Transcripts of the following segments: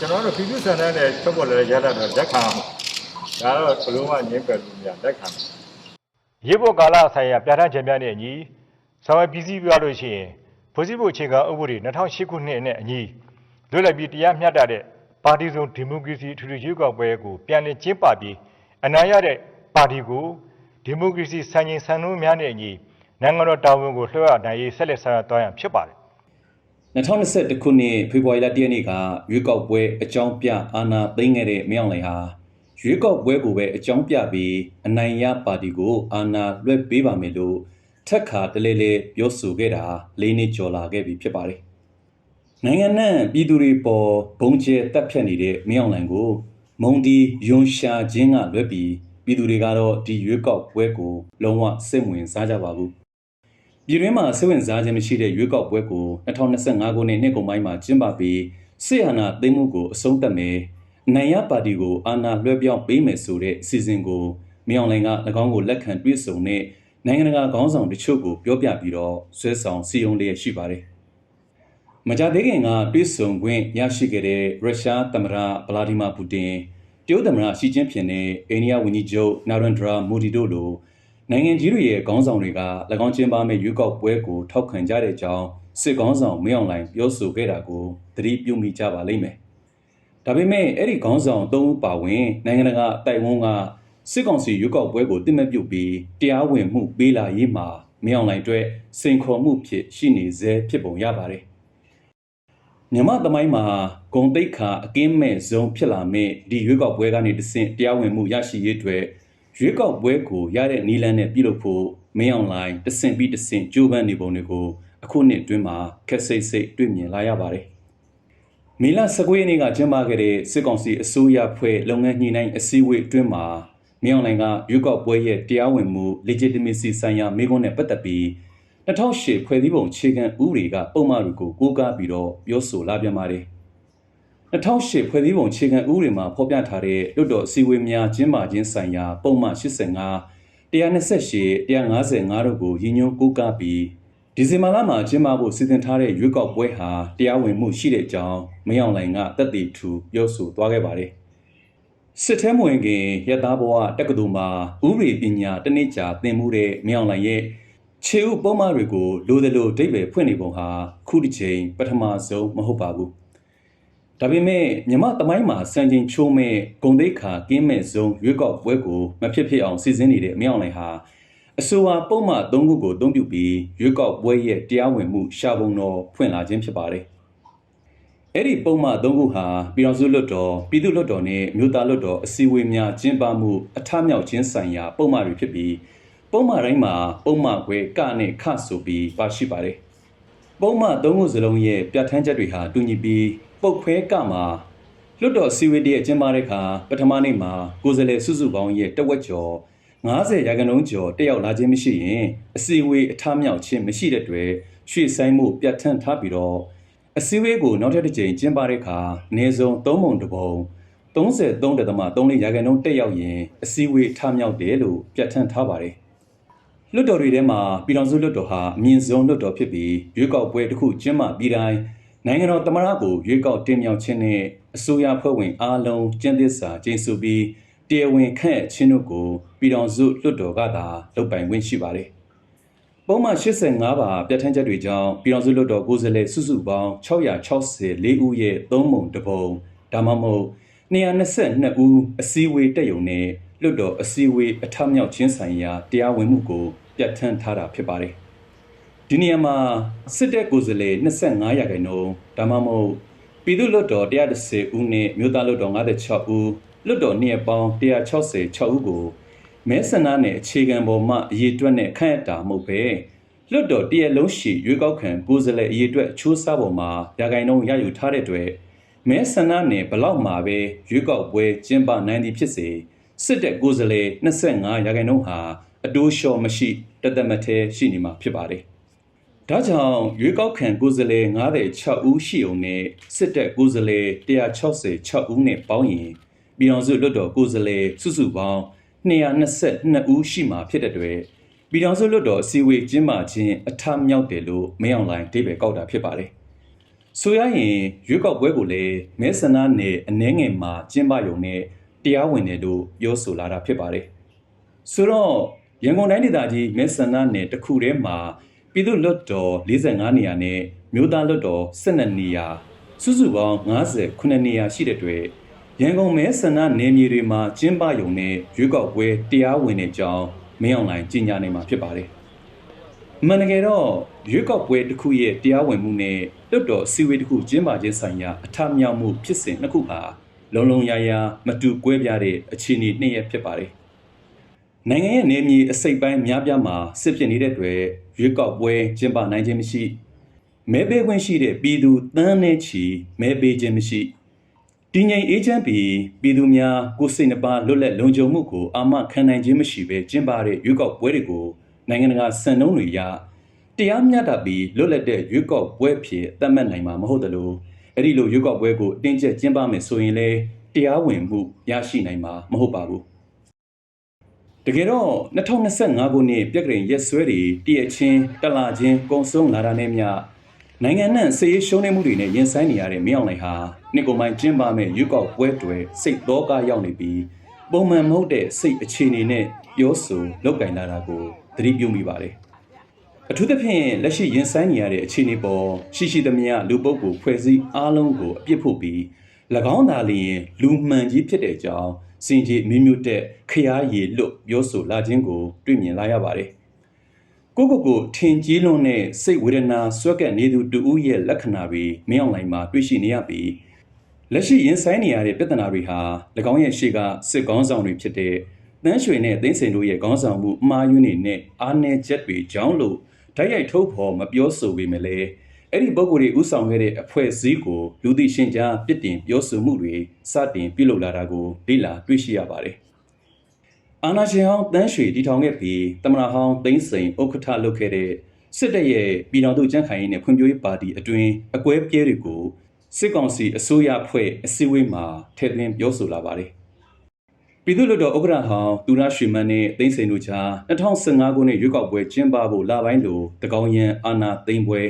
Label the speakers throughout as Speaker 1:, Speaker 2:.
Speaker 1: ကျွန်တော်တို့ပြည်သူ့ဆန္ဒနဲ့ထုတ်ပေါ်လာတဲ့ရလဒ်တော့လက်ခံအောင်ဒါတော့ဘယ်လိုမှငြင်းပယ်လို့မရလက်ခံတယ်
Speaker 2: ရေပေါ်ကာလဆိုင်ရာပြဋ္ဌာန်းချက်များနဲ့အညီဆောင်ရွက်ပြည်စည်းပြလို့ရှိရင်ဖွဲ့စည်းဖို့အခြေခံဥပဒေ2008ခုနှစ်နဲ့အညီလွတ်လပ်ပြီးတရားမျှတတဲ့ပါတီစုံဒီမိုကရေစီထူထူရွေးကောက်ပွဲကိုပြန်လည်ကျင်းပပြီးအနိုင်ရတဲ့ပါတီကိုဒီမိုကရေစီစံချိန်စံနှုန်းများနဲ့အညီနိုင်ငံတော်တာဝန်ကိုလွှဲအပ်နိုင်ရေးဆက်လက်ဆောင်ရွက်သွားရန်ဖြစ်ပါတယ်
Speaker 3: 2021ခုနှစ်ဖေဖော်ဝါရီလ1ရက်နေ့ကရွေးကောက်ပွဲအကြောင်းပြအာဏာသိမ်းခဲ့တဲ့မြောင်လှိုင်ဟာရွေးကောက်ပွဲကိုပဲအကြောင်းပြပြီးအနိုင်ရပါတီကိုအာဏာလွှဲပေးပါမယ်လို့ထက်ခါတလဲလဲပြောဆိုခဲ့တာ၄နှစ်ကျော်လာခဲ့ပြီဖြစ်ပါတယ်။နိုင်ငံနဲ့ပြည်သူတွေပေါ်ဘုံကျဲတက်ဖြတ်နေတဲ့မြောင်လှိုင်ကိုမုံဒီယွန်ရှာခြင်းကလွှဲပြီးပြည်သူတွေကတော့ဒီရွေးကောက်ပွဲကိုလုံးဝစိတ်ဝင်စားကြပါဘူး။ ပြည်တွင်းမှာစိတ်ဝင်စားခြင်းမရှိတဲ့ရွေးကောက်ပွဲကို2025ခုနှစ်နှစ်ကုန်ပိုင်းမှာကျင်းပပြီးစစ်အာဏာသိမ်းမှုကိုအဆုံးသတ်မယ်။နိုင်ရပါတီကိုအာဏာလွှဲပြောင်းပေးမယ်ဆိုတဲ့အစီအစဉ်ကိုမြောင်လိုင်က၎င်းကိုလက်ခံတွေ့ဆုံတဲ့နိုင်ငံတကာခေါင်းဆောင်တချို့ကိုပြောပြပြီးတော့ဆွဲဆောင်စီယုံလျက်ရှိပါတယ်။မကြသေးခင်ကတွေ့ဆုံခွင့်ရရှိခဲ့တဲ့ရုရှားသမ္မတဗလာဒီမာပူတင်တရုတ်သမ္မတရှီကျင်းဖျင်နဲ့အိန္ဒိယဝန်ကြီးချုပ်နာရန်ဒရာမိုဒီတို့လို နိုင်ငံကြီးတွေရဲ့ခေါင်းဆောင်တွေက၎င်းကျင်းပမဲ့ရွေးကောက်ပွဲကိုထောက်ခံကြတဲ့အကြောင်းစစ်ခေါင်းဆောင်မင်းအောင်လှိုင်ပြောဆိုခဲ့တာကိုသတိပြုမိကြပါလိမ့်မယ်။ဒါပေမဲ့အဲ့ဒီခေါင်းဆောင်သုံးဦးပါဝင်နိုင်ငံတကာအတိုက်အဝန်းကစစ်ကောင်စီရွေးကောက်ပွဲကိုတိမတ်ပြုတ်ပြီးတရားဝင်မှုပေးလာရေးမှာမင်းအောင်လှိုင်အတွက်စိန်ခေါ်မှုဖြစ်ရှိနေစေဖြစ်ပုံရပါတယ်။မြမသမိုင်းမှာဂုံတိတ်ခါအကင်းမဲ့ဇုံဖြစ်လာမဲ့ဒီရွေးကောက်ပွဲကနေတဆင့်တရားဝင်မှုရရှိရေးအတွက် ရွေးကောက်ပွဲကိုရတဲ့နီလန်းနဲ့ပြုလုပ်ဖို့မင်းအောင်လိုင်းတဆင့်ပြီးတဆင့်ကြိုးပမ်းနေပုံတွေကိုအခုနှစ်အတွင်းမှာခက်စိတ်စိတ်တွေ့မြင်လာရပါတယ်။မီလ19ရက်နေ့ကကျင်းပခဲ့တဲ့စစ်ကောင်စီအစိုးရဖွဲ့လုပ်ငန်းညှိနှိုင်းအစည်းအဝေးအတွင်းမှာမင်းအောင်လိုင်းကရွေးကောက်ပွဲရဲ့တရားဝင်မှု legitimacy ဆိုင်ရာမေးခွန်းနဲ့ပတ်သက်ပြီး2008ဖွဲ့စည်းပုံခြေခံဥပဒေကပုံမှန်တွေကိုကိုးကားပြီးတော့ပြောဆိုလာပြန်ပါတယ်။ 2008ဖွဲ့စည်းပုံခြေခံဥပဒေမှာဖော်ပြထားတဲ့လွတ်တော်အစည်းအဝေးများကျင်းပခြင်းဆိုင်ရာပုံမှန်85 128 155တို့ကိုရည်ညွှန်းကိုးကားပြီးဒီဇင်ဘာလမှာကျင်းပဖို့စီစဉ်ထားတဲ့ရွေးကောက်ပွဲဟာတရားဝင်မှုရှိတဲ့အကြောင်းမင်းအောင်လှိုင်ကတက်တည်ထူပြောဆိုသွားခဲ့ပါတယ်။စစ်ထဲမဝင်ခင်ရတသားဘဝတက္ကသိုလ်မှာဥပဒေပညာတစ်နှစ်ကြာသင်မှုတဲ့မင်းအောင်လှိုင်ရဲ့ခြေဥပုံမှန်တွေကိုလိုသလိုအဓိပ္ပာယ်ဖွင့်နေပုံဟာခုတစ်ချိန်ပထမဆုံးမဟုတ်ပါဘူး။ ဒါပေမဲ့မြမသမိုင်းမှာစံချိန်ချိုးမဲ့ဂုံတိတ်ခါကင်းမဲ့ဆုံးရွေးကောက်ပွဲကိုမဖြစ်ဖြစ်အောင်စီစဉ်နေတဲ့အမြောက်လိုင်ဟာအဆိုပါပုံမှန်၃ခုကိုအသုံးပြုပြီးရွေးကောက်ပွဲရဲ့တရားဝင်မှုရှာပုံတော်ဖွင့်လာခြင်းဖြစ်ပါတယ်။အဲ့ဒီပုံမှန်၃ခုဟာပြည်တော်စုလွတ်တော်ပြည်သူ့လွတ်တော်နဲ့မြို့သားလွတ်တော်အစည်းအဝေးများကျင်းပမှုအထမြောက်ခြင်းဆိုင်ရာပုံမှန်တွေဖြစ်ပြီးပုံမှန်တိုင်းမှာပုံမှန်ခွဲကနဲ့ခဆိုပြီးပါရှိပါတယ်။ပုံမှန်သုံးခုစလုံးရဲ့ပြဋ္ဌာန်းချက်တွေဟာတူညီပြီး ပုတ်ခွဲကမှာလွတ်တော်စီဝေးတရဲ့ကျင်းပတဲ့အခါပထမနေ့မှာကိုယ်စားလှယ်စုစုပေါင်းရဲ့တဝက်ကျော်90ရာခိုင်နှုန်းကျော်တက်ရောက်လာခြင်းမရှိရင်အစီအဝေးအထမြောက်ခြင်းမရှိတဲ့အတွက်ရွှေ့ဆိုင်မှုပြဋ္ဌာန်းထားပြီးတော့အစည်းအဝေးကိုနောက်ထပ်တစ်ကြိမ်ကျင်းပတဲ့အခါအနည်းဆုံး3ပုံတစ်ပုံ33.34ရာခိုင်နှုန်းတက်ရောက်ရင်အစည်းအဝေးထမြောက်တယ်လို့ပြဋ္ဌာန်းထားပါတယ်လွတ်တော်တွေထဲမှာပြည်တော်စုလွတ်တော်ဟာအမြင့်ဆုံးလွတ်တော်ဖြစ်ပြီးရွေးကောက်ပွဲတစ်ခုကျင်းပပြီးတိုင်း နိုင်ငံတော်သမ္မတကိုရွေးကောက်တင်မြှောက်ခြင်းနဲ့အစိုးရဖွဲ့ဝင်အားလုံးကျင့်သစ္စာကျင့်စုပြီးတရားဝင်ခန့်အပ်ခြင်းတို့ကိုပြည်တော်စုလွတ်တော်ကသာလုပ်ပိုင်ခွင့်ရှိပါတယ်။ပုံမှန်85ပါပြဋ္ဌာန်းချက်တွေကြောင့်ပြည်တော်စုလွတ်တော်ကိုယ်စားလှယ်စုစုပေါင်း664ဦးရဲ့သုံးပုံတစ်ပုံဒါမှမဟုတ်222ဦးအစည်းအဝေးတက်ယုံနဲ့လွတ်တော်အစည်းအဝေးအထမြောက်ခြင်းဆိုင်ရာတရားဝင်မှုကိုပြဋ္ဌာန်းထားတာဖြစ်ပါတယ်။ ဒီနေရာမှာစစ်တပ်ကိုယ်စားလှယ်25ရာခိုင်နှုန်းဒါမှမဟုတ်ပြည်သူ့လွတ်တော်130ဦးနဲ့မြို့သားလွတ်တော်56ဦးလွတ်တော်နှစ်ရက်ပေါင်း166ဦးကိုမဲဆန္ဒနယ်အခြေခံပေါ်မှအရေးအတွက်နဲ့ခန့်အပ်တာမဟုတ်ပဲလွတ်တော်တရက်လုံးရှိရွေးကောက်ခံကိုယ်စားလှယ်အရေးအတွက်ချိုးစားပေါ်မှာရာခိုင်နှုန်းရယူထားတဲ့အတွက်မဲဆန္ဒနယ်ဘလောက်မှာပဲရွေးကောက်ပွဲကျင်းပနိုင်သည်ဖြစ်စေစစ်တပ်ကိုယ်စားလှယ်25ရာခိုင်နှုန်းဟာအတိုးလျှော့မရှိတသက်မထဲရှိနေမှာဖြစ်ပါတယ်။ ဒါကြောင့်ရွေးကောက်ခံကိုယ်စားလှယ်96ဦးရှိုံနဲ့စစ်တပ်ကိုယ်စားလှယ်166ဦးနဲ့ပေါင်းရင်ပြည်တော်စုလွတ်တော်ကိုယ်စားလှယ်စုစုပေါင်း222ဦးရှိမှာဖြစ်တဲ့အတွက်ပြည်တော်စုလွတ်တော်အစည်းအဝေးကျင်းပခြင်းအထမြောက်တယ်လို့မင်းအောင်လှိုင်အဓိပ္ပာယ်ကောက်တာဖြစ်ပါတယ်။ဆိုရရင်ရွေးကောက်ပွဲကိုလည်းမဲဆန္ဒနယ်အနှဲငယ်မှာကျင်းပရုံနဲ့တရားဝင်တယ်လို့ပြောဆိုလာတာဖြစ်ပါတယ်ဆိုတော့ရန်ကုန်တိုင်းဒေသကြီးမဲဆန္ဒနယ်တစ်ခုထဲမှာ ပြည်သူ့လွတ်တော်45နေရာနဲ့မြို့သားလွတ်တော်12နေရာစုစုပေါင်း59နေရာရှိတဲ့အတွက်ရန်ကုန်မဲဆန္ဒနယ်မြေတွေမှာကျင်းပရုံနဲ့ရွေးကောက်ပွဲတရားဝင်တဲ့အကြောင်းမင်းအောင်လှိုင်ကြီးညာနေမှာဖြစ်ပါတယ်အမှန်တကယ်တော့ရွေးကောက်ပွဲတစ်ခုရဲ့တရားဝင်မှုနဲ့လွတ်တော်အစည်းအဝေးတစ်ခုကျင်းပခြင်းဆိုင်ရာအထမြောက်မှုဖြစ်စဉ်နှစ်ခုဟာလုံလုံရာရာမတူကွဲပြားတဲ့အခြေအနေနှစ်ရပ်ဖြစ်ပါတယ် နိုင်ငံရဲ့နေမြေအစိတ်ပိုင်းများပြားမှာစစ်ဖြစ်နေတဲ့အတွက်ရွေးကောက်ပွဲကျင်းပနိုင်ခြင်းမရှိမဲပေးခွင့်ရှိတဲ့ပြည်သူတန်းနဲ့ချီမဲပေးခြင်းမရှိတည်ငြိမ်အေးချမ်းပြီးပြည်သူများကိုယ်စိတ်နှပါလွတ်လပ်လုံခြုံမှုကိုအာမခံနိုင်ခြင်းမရှိဘဲကျင်းပတဲ့ရွေးကောက်ပွဲတွေကိုနိုင်ငံတကာစံနှုန်းတွေအရတရားမျှတပြီးလွတ်လပ်တဲ့ရွေးကောက်ပွဲဖြစ်သတ်မှတ်နိုင်မှာမဟုတ်သလိုအဲ့ဒီလိုရွေးကောက်ပွဲကိုအတင်းကျပ်ကျင်းပမယ်ဆိုရင်လည်းတရားဝင်မှုရရှိနိုင်မှာမဟုတ်ပါဘူး တကယ်တော့2025ခုနှစ်ပြက်ကရင်ရက်စွဲတွေတည့်ရချင်းတလာချင်းကုံဆုံးလာတာနဲ့မျှနိုင်ငံနဲ့စစ်ရေးရှုံးနေမှုတွေနဲ့ရင်ဆိုင်နေရတဲ့မင်းအောင်လှိုင်ဟာနှစ်ကုန်ပိုင်းကျင်းပမဲ့ရွေးကောက်ပွဲတွေစိတ်တော့ကရောက်နေပြီးပုံမှန်မဟုတ်တဲ့စိတ်အခြေအနေနဲ့ပြောဆိုလောက်ကင်လာတာကိုသတိပြုမိပါတယ်အထူးသဖြင့်လက်ရှိရင်ဆိုင်နေရတဲ့အခြေအနေပေါ်ရှိရှိသမျှလူပုဂ္ဂိုလ်ဖွဲ့စည်းအားလုံးကိုအပြစ်ဖို့ပြီး၎ င်းသာလျှင် လူမှန်ကြီးဖြစ်တဲ့အကြောင်းစင်ကြီးမျိုးမျိုးတက်ခရားရည်လွတ်ပြောဆိုလာခြင်းကို တွေ့မြင်လာရပါတယ်။ကိုယ့်ကိုယ်ကိုထင်ကြီးလွန်းတဲ့စိတ်ဝေဒနာဆွဲကပ်နေသူတူဦးရဲ့လက္ခဏာတွေမင်းအောင်လှိုင်မှာတွေ့ရှိနေရပြီးလက်ရှိရင်ဆိုင်နေရတဲ့ပြဿနာတွေဟာ၎င်းရဲ့ရှေ့ကစစ်ကောင်းဆောင်တွေဖြစ်တဲ့တန်းရွှေနဲ့သိန်းစင်တို့ရဲ့ခေါင်းဆောင်မှုအမှားယွင်းတွေနဲ့အားနည်းချက်တွေကြောင့်လို့ဓာတ်ရိုက်ထုတ်ဖော်မပြောဆိုပေမဲ့လည်း အဲ့ဒီပုံကိုယ်တွေဥဆောင်ခဲ့တဲ့အဖွဲ့အစည်းကိုလူသိရှင်ကြားပြစ်တင်ပြောဆိုမှုတွေစတင်ပြုလုပ်လာတာကိုလေ့လာတွေ့ရှိရပါတယ်။အာနာရှင်ဟောင်းတန်းရွှေတီထောင်ခဲ့ပြီးတမနာဟောင်းသိန်းစိန်ဥက္ကဋ္ဌလုပ်ခဲ့တဲ့စစ်တပ်ရဲ့ပြည်တော်သူကြံ့ခိုင်ရေးနဲ့ဖွံ့ဖြိုးရေးပါတီအတွင်းအကွဲပြဲတွေကိုစစ်ကောင်စီအစိုးရအဖွဲ့အစည်းအဝေးမှာထည့်သွင်းပြောဆိုလာပါတယ်။ပြည်သူ့လွှတ်တော်ဥက္ကဋ္ဌဟောင်းသူရရွှေမန်းနဲ့သိန်းစိန်တို့ကြား2015ခုနှစ်ရွေးကောက်ပွဲကျင်းပဖို့လပိုင်းလိုတကောင်းရန်အာနာသိမ့်ပွဲ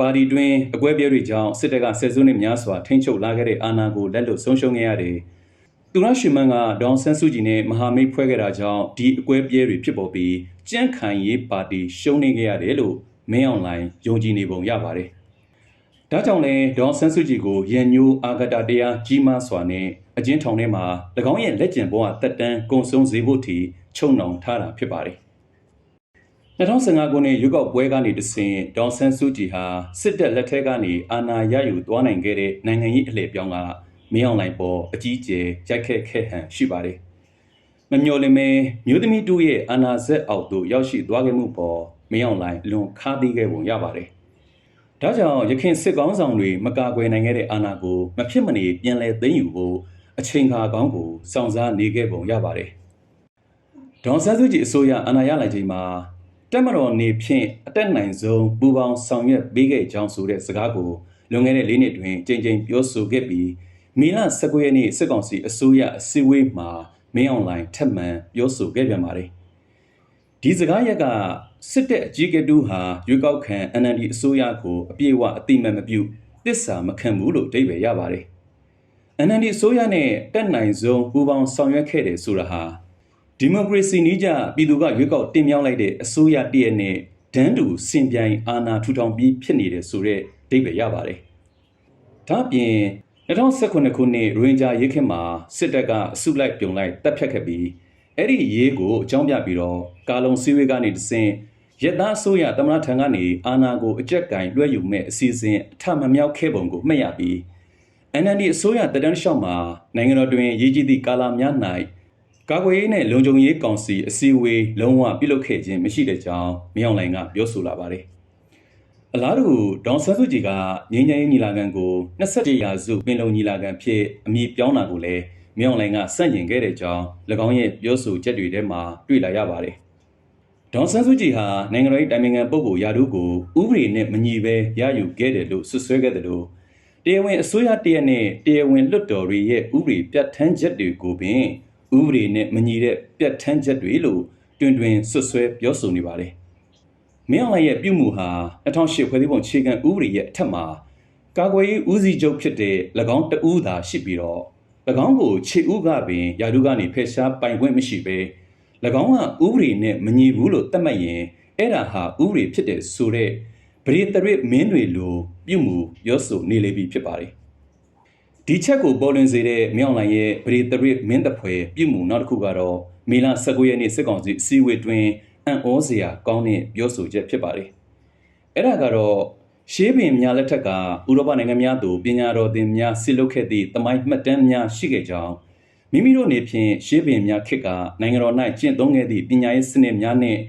Speaker 3: ပါတီတွင်အကွဲပြဲတွေကြောင့်စစ်တပ်ကဆယ်စုနှစ်များစွာထိန်းချုပ်လာခဲ့တဲ့အာဏာကိုလက်လွတ်ဆုံးရှုံးခဲ့ရတယ်။သူရရွှေမန်းကဒေါန်ဆန်းစုကြည်နဲ့မဟာမိတ်ဖွဲ့ခဲ့တာကြောင့်ဒီအကွဲပြဲတွေဖြစ်ပေါ်ပြီးကြန့်ခိုင်ရေးပါတီရှုံးနေခဲ့ရတယ်လို့မင်းအောင်လှိုင်ယုံကြည်နေပုံရပါတယ်။ဒါကြောင့်လည်းဒေါန်ဆန်းစုကြည်ကိုရန်ညိုအာဂတာတရားကြီးမားစွာနဲ့အကျဉ်းထောင်ထဲမှာ၎င်းရဲ့လက်ကျန်ဘဝတက်တန်းကုံဆုံးစေဖို့ထိချုံနှောင်ထားတာဖြစ်ပါတယ်။ 2015ခုနှစ်ရွေးကောက်ပွဲကနေတစဉ်ဒေါန်ဆန်းစုကြည်ဟာစစ်တပ်လက်ထက်ကနေအာဏာရယူသွားနိုင်ခဲ့တဲ့နိုင်ငံရေးအလှည့်ပြောင်းကမင်းအောင်လှိုင်ပေါ်အကြီးအကျယ်ရိုက်ခတ်ခဲ့ဟန်ရှိပါတယ်။မမျော်လင့်မဲမျိုးသမီးတို့ရဲ့အာဏာစက်အောက်သို့ရောက်ရှိသွားခဲ့မှုပေါ်မင်းအောင်လှိုင်လွန်ခါးသီးခဲ့ပုံရပါတယ်။ဒါကြောင့်ရခိုင်စစ်ကောင်းဆောင်တွေမကာကွယ်နိုင်ခဲ့တဲ့အာဏာကိုမဖြစ်မနေပြန်လည်သိမ်းယူဖို့အချိန်ခါကောင်းကိုစောင့်စားနေခဲ့ပုံရပါတယ်။ဒေါန်ဆန်းစုကြည်အစိုးရအာဏာရလိုက်ချိန်မှာ တက်မတော်နေဖြင့်အတက်နိုင်ဆုံးပူပေါင်းဆောင်ရွက်ပေးခဲ့ကြောင်းဆိုတဲ့စကားကိုလွန်ခဲ့တဲ့၄နှစ်တွင်ကြိမ်ကြိမ်ပြောဆိုခဲ့ပြီးမီလ19ရက်နေ့စစ်ကောင်စီအစိုးရအစည်းအဝေးမှာမင်းအောင်လှိုင်ထက်မှန်ပြောဆိုခဲ့ပြန်ပါတယ်။ဒီစကားရက်ကစစ်တပ်အကြီးအကဲတူဟာရွေးကောက်ခံ NLD အစိုးရကိုအပြည့်အဝအတိမတ်မပြုတစ္ဆာမခံဘူးလို့အဓိပ္ပာယ်ရပါတယ်။ NLD အစိုးရနဲ့တက်နိုင်ဆုံးပူးပေါင်းဆောင်ရွက်ခဲ့တယ်ဆိုတာဟာ ဒီမိုကရေစီနည်းကျပြည်သူကရွေးကောက်တင်မြှောက်လိုက်တဲ့အစိုးရတည့်ရဲ့နဲ့ဒန်းတူစင်ပြိုင်အာဏာထူထောင်ပြီးဖြစ်နေတယ်ဆိုတဲ့အဓိပ္ပာယ်ရပါတယ်။ဒါ့အပြင်2019ခုနှစ်ရိုဟင်ဂျာရေးခင်မှာစစ်တပ်ကအစုလိုက်ပြုံလိုက်တပ်ဖြတ်ခဲ့ပြီးအဲ့ဒီရေးကိုအကြောင်းပြပြီးတော့ကာလုံစည်းဝေးကနေတဆင့်ရက်သားအစိုးရတမနာထံကနေအာဏာကိုအကြက်ကင်လွှဲယူမဲ့အစီအစဉ်အထမမြောက်ခဲ့ပုံကိုမှတ်ရပြီး NLD အစိုးရတဒန်းလျှောက်မှာနိုင်ငံတော်တွင်ရည်ကြီးသည့်ကာလာများ၌ ကာကွယ်ရေးနဲ့လုံခြုံရေးကောင်စီအစည်းအဝေးလုံးဝပြုလုပ်ခဲ့ခြင်းမရှိတဲ့ကြောင်းမြောင်လိုင်ကပြောဆိုလာပါတယ်။အလားတူဒေါန်ဆန်းစုကြည်ကငင်းငယ်ရေးညီလာခံကို27ရာစုပင်လုံညီလာခံဖြစ်အမည်ပြောင်းတာကိုလည်းမြောင်လိုင်ကစန့်ကျင်ခဲ့တဲ့ကြောင်း၎င်းရဲ့ပြောဆိုချက်တွေထဲမှာတွေ့လာရပါတယ်။ဒေါန်ဆန်းစုကြည်ဟာနိုင်ငံတော်၏တိုင်ပင်ခံပုဂ္ဂိုလ်ယာတို့ကိုဥပဒေနဲ့မညီဘဲရယူခဲ့တယ်လို့ဆွဆွဲခဲ့တယ်လို့တရားဝင်အစိုးရတရက်နဲ့တရားဝင်လွှတ်တော်တွေရဲ့ဥပဒေပြဋ္ဌာန်းချက်တွေကိုပင် ဥပဒေနဲ့မညီတဲ့ပြဋ္ဌာန်းချက်တွေလို့တွင်တွင်ဆွဆွဲပြောဆိုနေပါတယ်။မင်းအောင်လှိုင်ရဲ့ပြုမှုဟာ2008ဖွဲ့စည်းပုံခြေခံဥပဒေရဲ့အထက်မှာကာကွယ်ရေးဦးစီးချုပ်ဖြစ်တဲ့၎င်းတဦးသာရှိပြီးတော့၎င်းကိုခြေဦးကပင်ယာတုကနေဖယ်ရှားပိုင်ခွင့်မရှိပဲ၎င်းကဥပဒေနဲ့မညီဘူးလို့သတ်မှတ်ရင်အဲ့ဒါဟာဥပဒေဖြစ်တဲ့ဆိုတဲ့ပရိသရစ်မင်းတွေလိုပြုမှုရောဆိုနေလေပြီဖြစ်ပါတယ် ဒီချက်ကိုပေါ်လွင်စေတဲ့မြောင်လိုင်ရဲ့ပရိသရစ်မင်းတဖွဲပြုမှုနောက်တစ်ခုကတော့မေလ19ရက်နေ့စစ်ကောင်စီအစည်းအဝေးတွင်အံ့ဩစရာကောင်းတဲ့ပြောဆိုချက်ဖြစ်ပါတယ်အဲ့ဒါကတော့ရှေးပင်များလက်ထက်ကဥရောပနိုင်ငံများသို့ပညာတော်သင်များဆစ်လုပ်ခဲ့သည့်တမိုင်းမှတ်တမ်းများရှိခဲ့ကြောင်းမိမိတို့နေဖြင့်ရှေးပင်များခေတ်ကနိုင်ငံတော်၌ကျင့်သုံးခဲ့သည့်ပညာရေးစနစ်များနှင့်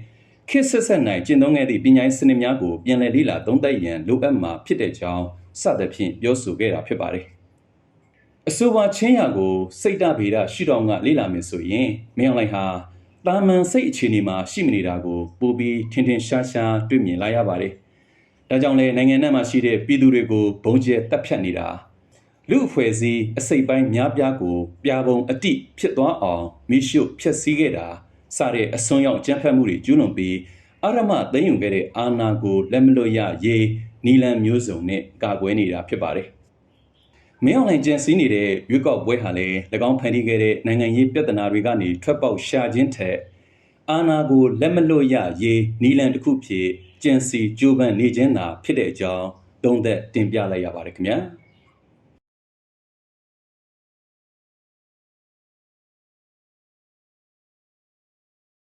Speaker 3: ခေတ်ဆက်ဆက်၌ကျင့်သုံးခဲ့သည့်ပညာရေးစနစ်များကိုပြန်လည်လေ့လာသုံးသပ်ရန်လိုအပ်မှာဖြစ်တဲ့ကြောင်းစသဖြင့်ပြောဆိုခဲ့တာဖြစ်ပါတယ် အဆိုပါချင်းရာကိုစိတ်တဗေဒရှုထောင့်ကလေ့လာမယ်ဆိုရင်မင်းအောင်လှိုင်ဟာတာမန်စိတ်အခြေအနေမှာရှိမနေတာကိုပိုပြီးထင်ထင်ရှားရှားတွေ့မြင်လာရပါတယ်ဒါကြောင့်လဲနိုင်ငံထဲမှာရှိတဲ့ပြည်သူတွေကိုဘုံကျဲတပ်ဖြတ်နေတာလူအဖွဲ့အစည်းအစိတ်ပိုင်းများပြားကိုပြာပုံအတိဖြစ်သွားအောင်မိရှုဖျက်ဆီးခဲ့တာစတဲ့အစွန်းရောက်ကြမ်းဖက်မှုတွေကျူးလွန်ပြီးအာရမသိမ်းယူခဲ့တဲ့အာဏာကိုလက်မလွတ်ရရေးနီလန်မျိုးစုံနဲ့ကာကွယ်နေတာဖြစ်ပါတယ်။ မင်းအောင်လှိုင်ကျန်စီးနေတဲ့ရွေးကောက်ပွဲဟာလည်း၎င်းဖန်တီးခဲ့တဲ့နိုင်ငံရေးပြဿနာတွေကနေထွက်ပေါက်ရှာခြင်းထက်အာနာကိုလက်မလွတ်ရရေးနီလန်တစ်ခုဖြစ်ကျန်စီကြိုးပမ်းနေခြင်းသာဖြစ်တဲ့အကြောင်းသုံးသက်တင်ပြလိုက်ရပါတယ်ခင်ဗျာ။